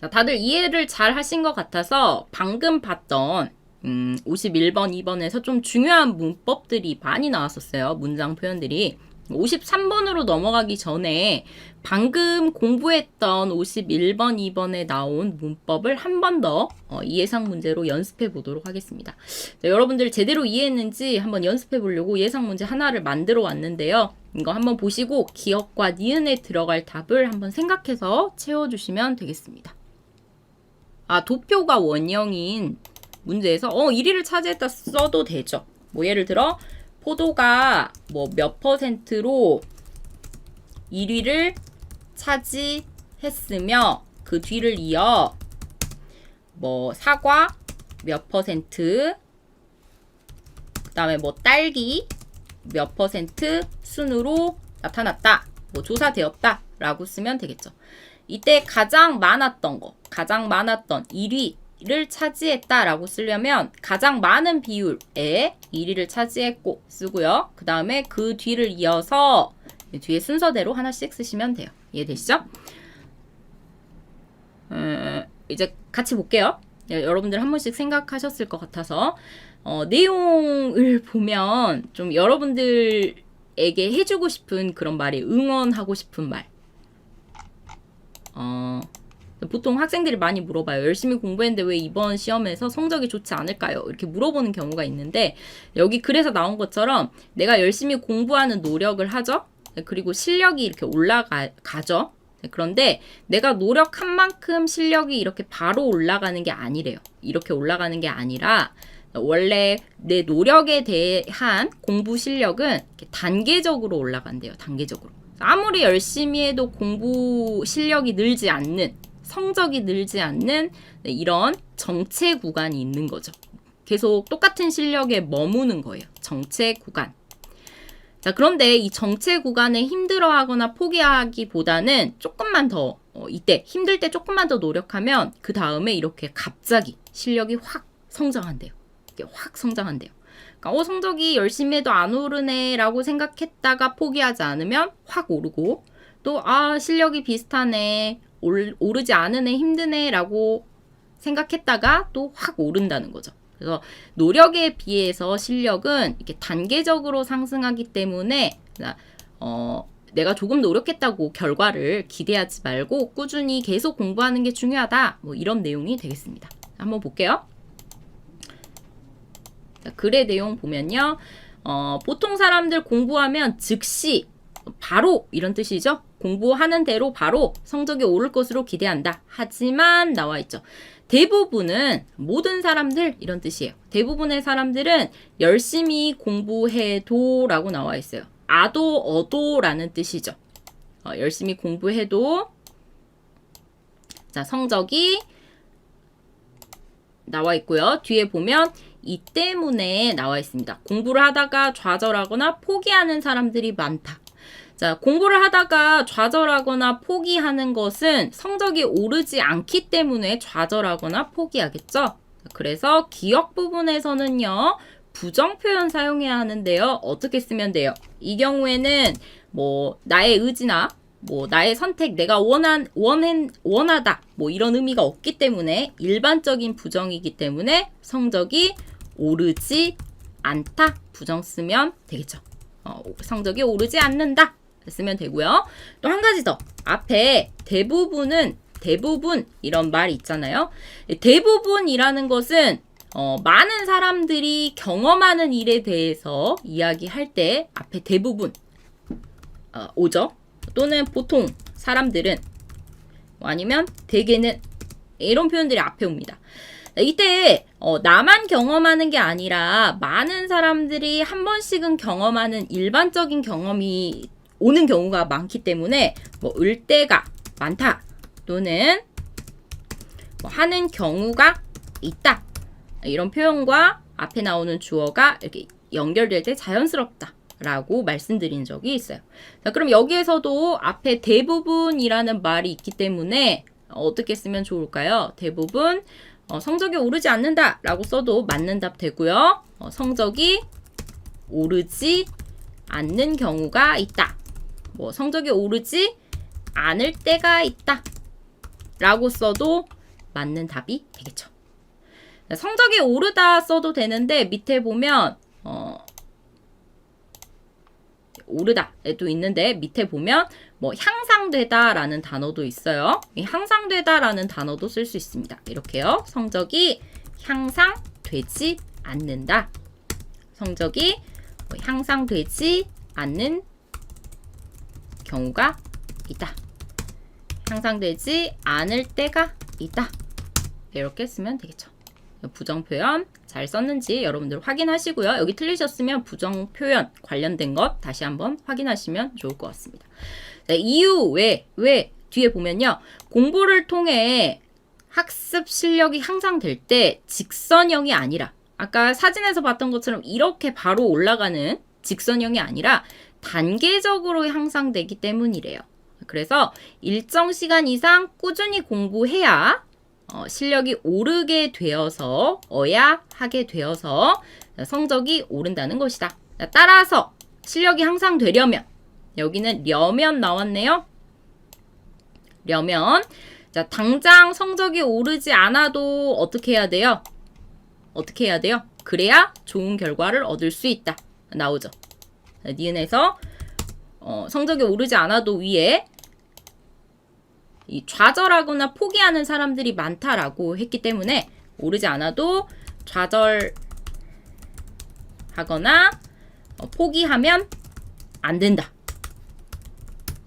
자, 다들 이해를 잘 하신 것 같아서 방금 봤던 음, 51번, 2번에서 좀 중요한 문법들이 많이 나왔었어요. 문장 표현들이. 53번으로 넘어가기 전에 방금 공부했던 51번, 2번에 나온 문법을 한 번더 어, 이 예상 문제로 연습해 보도록 하겠습니다. 자, 여러분들 제대로 이해했는지 한번 연습해 보려고 예상 문제 하나를 만들어 왔는데요. 이거 한번 보시고 기억과 니은에 들어갈 답을 한번 생각해서 채워주시면 되겠습니다. 아, 도표가 원형인 문제에서 어 1위를 차지했다 써도 되죠. 뭐 예를 들어 포도가 뭐 몇 퍼센트로 1위를 차지했으며 그 뒤를 이어 뭐 사과 몇 퍼센트 그다음에 뭐 딸기 몇 퍼센트 순으로 나타났다. 뭐 조사되었다라고 쓰면 되겠죠. 이때 가장 많았던 거, 가장 많았던 1위를 차지했다라고 쓰려면 가장 많은 비율에 1위를 차지했고 쓰고요. 그 다음에 그 뒤를 이어서 뒤에 순서대로 하나씩 쓰시면 돼요. 이해되시죠? 음, 이제 같이 볼게요. 예, 여러분들 한 번씩 생각하셨을 것 같아서 어, 내용을 보면 좀 여러분들에게 해주고 싶은 그런 말이 응원하고 싶은 말. 어, 보통 학생들이 많이 물어봐요. 열심히 공부했는데 왜 이번 시험에서 성적이 좋지 않을까요? 이렇게 물어보는 경우가 있는데 여기 글에서 나온 것처럼 내가 열심히 공부하는 노력을 하죠. 그리고 실력이 이렇게 올라가죠. 그런데 내가 노력한 만큼 실력이 이렇게 바로 올라가는 게 아니래요. 이렇게 올라가는 게 아니라 원래 내 노력에 대한 공부 실력은 단계적으로 올라간대요. 단계적으로. 아무리 열심히 해도 공부 실력이 늘지 않는 성적이 늘지 않는 이런 정체 구간이 있는 거죠. 계속 똑같은 실력에 머무는 거예요. 정체 구간. 자, 그런데 이 정체 구간에 힘들어 하거나 포기하기보다는 조금만 더, 어, 이때 힘들 때 조금만 더 노력하면 그 다음에 이렇게 갑자기 실력이 확 성장한대요. 확 성장한대요. 그러니까 어, 성적이 열심히 해도 안 오르네라고 생각했다가 포기하지 않으면 확 오르고 또 아, 실력이 비슷하네. 올, 오르지 않으네 힘드네라고 생각했다가 또 확 오른다는 거죠. 그래서 노력에 비해서 실력은 이렇게 단계적으로 상승하기 때문에 어, 내가 조금 노력했다고 결과를 기대하지 말고 꾸준히 계속 공부하는 게 중요하다. 뭐 이런 내용이 되겠습니다. 한번 볼게요. 자, 글의 내용 보면요. 어, 보통 사람들 공부하면 즉시 바로 이런 뜻이죠. 공부하는 대로 바로 성적이 오를 것으로 기대한다. 하지만 나와 있죠. 대부분은 모든 사람들 이런 뜻이에요. 대부분의 사람들은 열심히 공부해도 라고 나와 있어요. 아도 어도 라는 뜻이죠. 어, 열심히 공부해도 자 성적이 나와 있고요. 뒤에 보면 이 때문에 나와 있습니다. 공부를 하다가 좌절하거나 포기하는 사람들이 많다. 자, 공부를 하다가 좌절하거나 포기하는 것은 성적이 오르지 않기 때문에 좌절하거나 포기하겠죠? 그래서 기억 부분에서는요, 부정 표현 사용해야 하는데요. 어떻게 쓰면 돼요? 이 경우에는 뭐, 나의 의지나 뭐 나의 선택 내가 원한 원한 원하다 뭐 이런 의미가 없기 때문에 일반적인 부정이기 때문에 성적이 오르지 않다 부정 쓰면 되겠죠. 어, 성적이 오르지 않는다 쓰면 되고요. 또 한 가지 더 앞에 대부분은 대부분 이런 말이 있잖아요. 대부분이라는 것은 어, 많은 사람들이 경험하는 일에 대해서 이야기할 때 앞에 대부분 어, 오죠. 또는 보통 사람들은 아니면 대개는 이런 표현들이 앞에 옵니다. 이때 어, 나만 경험하는 게 아니라 많은 사람들이 한 번씩은 경험하는 일반적인 경험이 오는 경우가 많기 때문에 뭐 을 때가 많다 또는 뭐 하는 경우가 있다 이런 표현과 앞에 나오는 주어가 이렇게 연결될 때 자연스럽다 라고 말씀드린 적이 있어요. 자, 그럼 여기에서도 앞에 대부분이라는 말이 있기 때문에 어떻게 쓰면 좋을까요? 대부분 어, 성적이 오르지 않는다 라고 써도 맞는 답 되고요. 어, 성적이 오르지 않는 경우가 있다. 뭐 성적이 오르지 않을 때가 있다. 라고 써도 맞는 답이 되겠죠. 성적이 오르다 써도 되는데 밑에 보면 어, 오르다도 있는데 밑에 보면 뭐 향 상되다라는 단어도 있어요. 이 향상되다라는 단어도 쓸 수 있습니다. 이렇게요. 성적이 향상되지 않는다. 성적이 뭐 향상되지 않는 경우가 있다. 향상되지 않을 때가 있다. 이렇게 쓰면 되겠죠. 부정 표현 잘 썼는지 여러분들 확인하시고요. 여기 틀리셨으면 부정 표현 관련된 것 다시 한번 확인하시면 좋을 것 같습니다. 자, 이유 왜, 왜 뒤에 보면요. 공부를 통해 학습 실력이 향상될 때 직선형이 아니라 아까 사진에서 봤던 것처럼 이렇게 바로 올라가는 직선형이 아니라 단계적으로 향상되기 때문이래요. 그래서 일정 시간 이상 꾸준히 공부해야 어, 실력이 오르게 되어서 어야 하게 되어서 성적이 오른다는 것이다. 따라서 실력이 향상되려면 여기는 려면 나왔네요. 려면 자 당장 성적이 오르지 않아도 어떻게 해야 돼요? 어떻게 해야 돼요? 그래야 좋은 결과를 얻을 수 있다. 나오죠. 자, 니은에서 어, 성적이 오르지 않아도 위에 이 좌절하거나 포기하는 사람들이 많다라고 했기 때문에 오르지 않아도 좌절하거나 어, 포기하면 안 된다.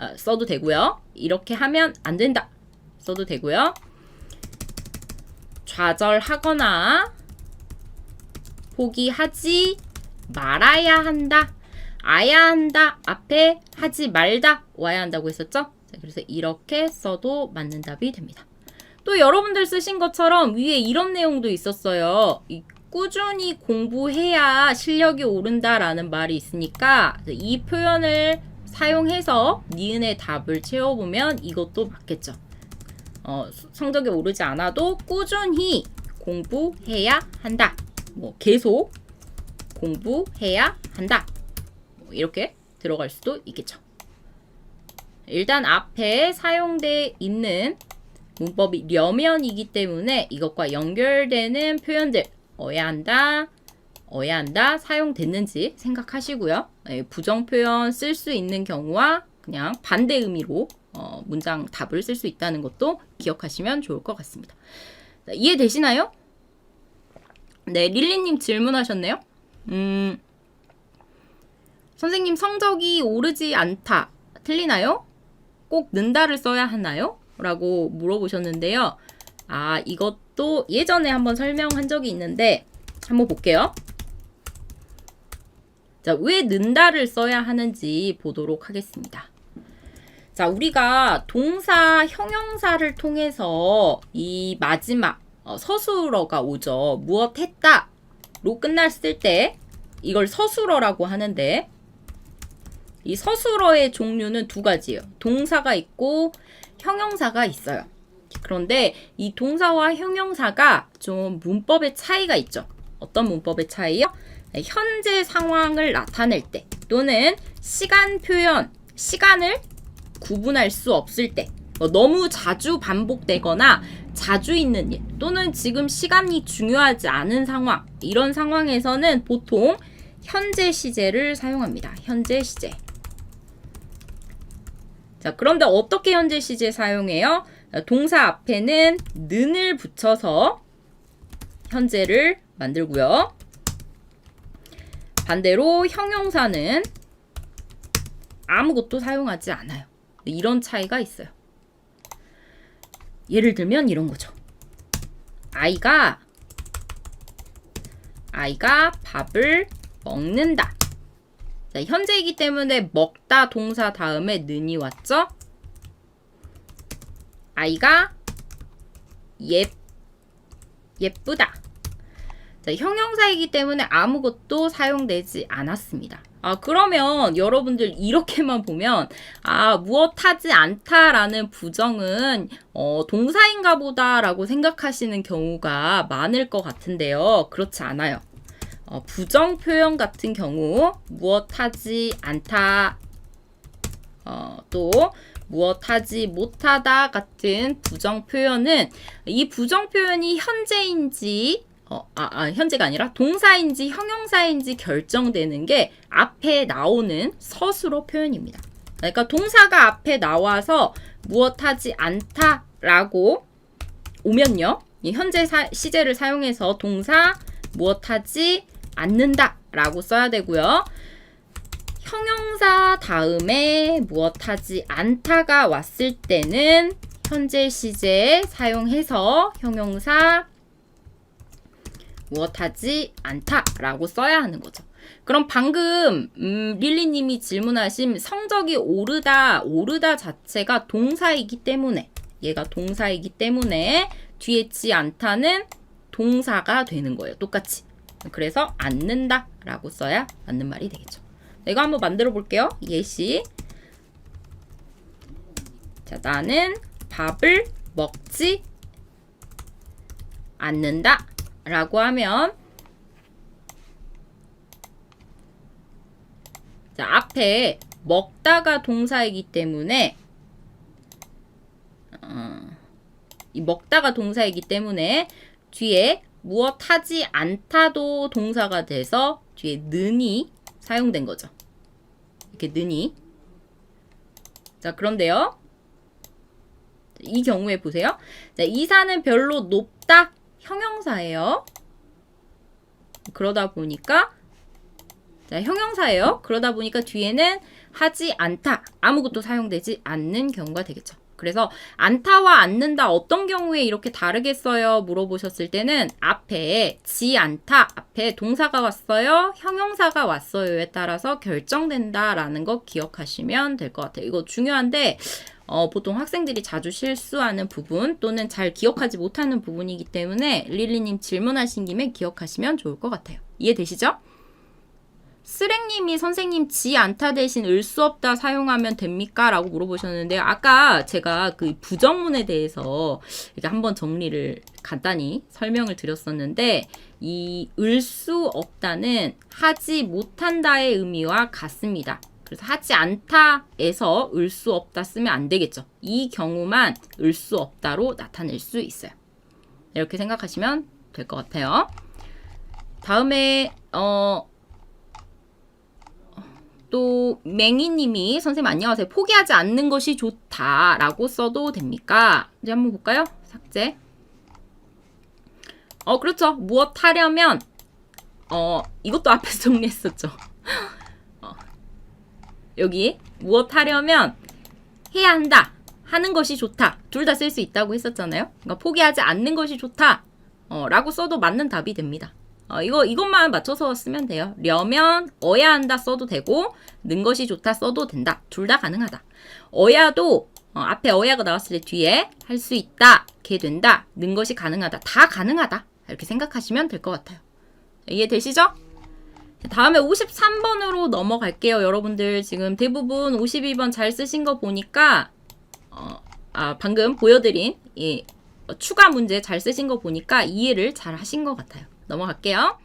어, 써도 되고요. 이렇게 하면 안 된다. 써도 되고요. 좌절하거나 포기하지 말아야 한다. 아야 한다. 앞에 하지 말다. 와야 한다고 했었죠? 자, 그래서 이렇게 써도 맞는 답이 됩니다. 또 여러분들 쓰신 것처럼 위에 이런 내용도 있었어요. 이 꾸준히 공부해야 실력이 오른다라는 말이 있으니까 이 표현을 사용해서 니은의 답을 채워보면 이것도 맞겠죠. 어, 성적이 오르지 않아도 꾸준히 공부해야 한다. 뭐 계속 공부해야 한다. 뭐 이렇게 들어갈 수도 있겠죠. 일단 앞에 사용돼 있는 문법이 려면이기 때문에 이것과 연결되는 표현들 어야 한다, 어야 한다 사용됐는지 생각하시고요. 네, 부정 표현 쓸 수 있는 경우와 그냥 반대 의미로 어, 문장 답을 쓸 수 있다는 것도 기억하시면 좋을 것 같습니다. 자, 이해되시나요? 네, 릴리님 질문하셨네요. 음, 선생님 성적이 오르지 않다. 틀리나요? 꼭 는다를 써야 하나요? 라고 물어보셨는데요. 아, 이것도 예전에 한번 설명한 적이 있는데 한번 볼게요. 자, 왜 는다를 써야 하는지 보도록 하겠습니다. 자, 우리가 동사 형용사를 통해서 이 마지막 어, 서술어가 오죠. 무엇 했다 로 끝났을 때 이걸 서술어라고 하는데 이 서술어의 종류는 두 가지예요. 동사가 있고 형용사가 있어요. 그런데 이 동사와 형용사가 좀 문법의 차이가 있죠. 어떤 문법의 차이요? 현재 상황을 나타낼 때 또는 시간 표현, 시간을 구분할 수 없을 때뭐 너무 자주 반복되거나 자주 있는 일 또는 지금 시간이 중요하지 않은 상황 이런 상황에서는 보통 현재 시제를 사용합니다. 현재 시제. 자, 그런데 어떻게 현재 시제 사용해요? 동사 앞에는 는을 붙여서 현재를 만들고요. 반대로 형용사는 아무것도 사용하지 않아요. 이런 차이가 있어요. 예를 들면 이런 거죠. 아이가 아이가 밥을 먹는다. 자, 현재이기 때문에 먹다 동사 다음에 는이 왔죠? 아이가 예 예쁘다. 자, 형용사이기 때문에 아무것도 사용되지 않았습니다. 아, 그러면 여러분들 이렇게만 보면, 아, 무엇하지 않다라는 부정은, 어, 동사인가 보다라고 생각하시는 경우가 많을 것 같은데요. 그렇지 않아요. 어, 부정 표현 같은 경우, 무엇하지 않다, 어, 또, 무엇하지 못하다 같은 부정 표현은 이 부정 표현이 현재인지 어, 아, 아, 현재가 아니라 동사인지 형용사인지 결정되는 게 앞에 나오는 서술어 표현입니다. 그러니까 동사가 앞에 나와서 무엇하지 않다라고 오면요. 이 현재 사- 시제를 사용해서 동사 무엇하지 않는다라고 써야 되고요. 형용사 다음에 무엇하지 않다가 왔을 때는 현재 시제 사용해서 형용사 무엇하지 않다라고 써야 하는 거죠. 그럼 방금 음, 릴리님이 질문하신 성적이 오르다 오르다 자체가 동사이기 때문에 얘가 동사이기 때문에 뒤에 지 않다는 동사가 되는 거예요. 똑같이. 그래서 않는다라고 써야 맞는 말이 되겠죠. 자, 이거 한번 만들어 볼게요. 예시. 자, 나는 밥을 먹지 않는다. 라고 하면 자, 앞에 먹다가 동사이기 때문에 어, 이 먹다가 동사이기 때문에 뒤에 무엇 하지 않다도 동사가 돼서 뒤에 는이 사용된 거죠. 이렇게 는이. 자, 그런데요. 이 경우에 보세요. 자, 이사는 별로 높다 형용사예요. 그러다 보니까 자, 형용사예요. 그러다 보니까 뒤에는 하지 않다 아무것도 사용되지 않는 경우가 되겠죠. 그래서 않다와 않는다 어떤 경우에 이렇게 다르게 써요? 물어보셨을 때는 앞에 지 않다 앞에 동사가 왔어요, 형용사가 왔어요에 따라서 결정된다라는 거 기억하시면 될 것 같아요. 이거 중요한데 어, 보통 학생들이 자주 실수하는 부분 또는 잘 기억하지 못하는 부분이기 때문에 릴리님 질문하신 김에 기억하시면 좋을 것 같아요. 이해되시죠? 쓰랭님이 선생님 지 않다 대신 을 수 없다 사용하면 됩니까? 라고 물어보셨는데 아까 제가 그 부정문에 대해서 이렇게 한번 정리를 간단히 설명을 드렸었는데 이 을 수 없다는 하지 못한다의 의미와 같습니다. 그래서 하지 않다에서 을 수 없다 쓰면 안 되겠죠. 이 경우만 을 수 없다로 나타낼 수 있어요. 이렇게 생각하시면 될 것 같아요. 다음에 어. 또 맹이님이 선생님 안녕하세요. 포기하지 않는 것이 좋다라고 써도 됩니까? 이제 한번 볼까요? 삭제. 어 그렇죠. 무엇 하려면 어 이것도 앞에서 정리했었죠. 어, 여기 무엇 하려면 해야 한다. 하는 것이 좋다. 둘 다 쓸 수 있다고 했었잖아요. 그러니까 포기하지 않는 것이 좋다. 어, 라고 써도 맞는 답이 됩니다. 어, 이거, 이것만 맞춰서 쓰면 돼요. 려면, 어야 한다 써도 되고, 는 것이 좋다 써도 된다. 둘 다 가능하다. 어야도, 어, 앞에 어야가 나왔을 때 뒤에 할 수 있다, 게 된다, 는 것이 가능하다. 다 가능하다. 이렇게 생각하시면 될 것 같아요. 이해되시죠? 다음에 53번으로 넘어갈게요. 여러분들 지금 대부분 52번 잘 쓰신 거 보니까, 어, 아, 방금 보여드린 이 어, 추가 문제 잘 쓰신 거 보니까 이해를 잘 하신 것 같아요. 넘어갈게요.